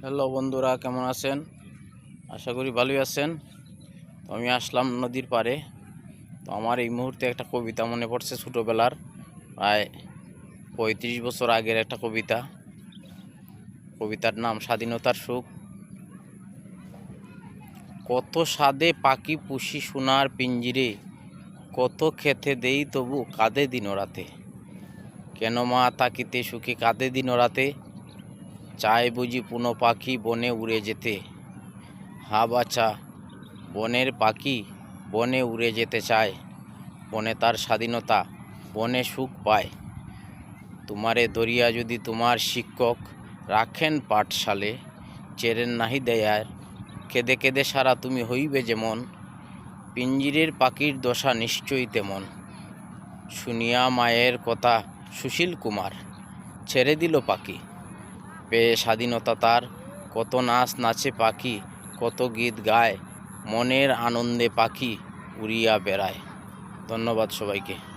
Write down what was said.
Hello বন্ধুরা, কেমন আছেন? আশা করি ভালোই আছেন। তো আমি আসলাম নদীর পাড়ে। তো আমার এই মুহূর্তে একটা কবিতা মনে পড়ছে ছোটোবেলার, প্রায় পঁয়ত্রিশ বছর আগের একটা কবিতা। কবিতার নাম স্বাধীনতার সুখ। কত স্বাদে পাখি পুষি সোনার পিঞ্জিরে, কত খেতে দেই তবু কাঁদে দিন রাতে কেন মা তাকিতে সুখে কাঁদে দিন রাতে চায় বুঝি পুনো পাখি বনে উড়ে যেতে। হা বাছা, বনের পাখি বনে উড়ে যেতে চায়, বনে তার স্বাধীনতা, বনে সুখ পায়। তোমারে দরিয়া যদি তোমার শিক্ষক রাখেন পাঠশালে, চেরেন নাহি দেয়ার, কেঁদে কেঁদে সারা তুমি হইবে যেমন, পিঞ্জিরের পাখির দশা নিশ্চয়ই তেমন। শুনিয়া মায়ের কথা সুশীল কুমার, ছেড়ে দিল পাখি। পেয়ে স্বাধীনতা তার। কত নাচ নাচে পাখি, কত গীত গায়, মনের আনন্দে পাখি উড়িয়া বেড়ায়। ধন্যবাদ সবাইকে।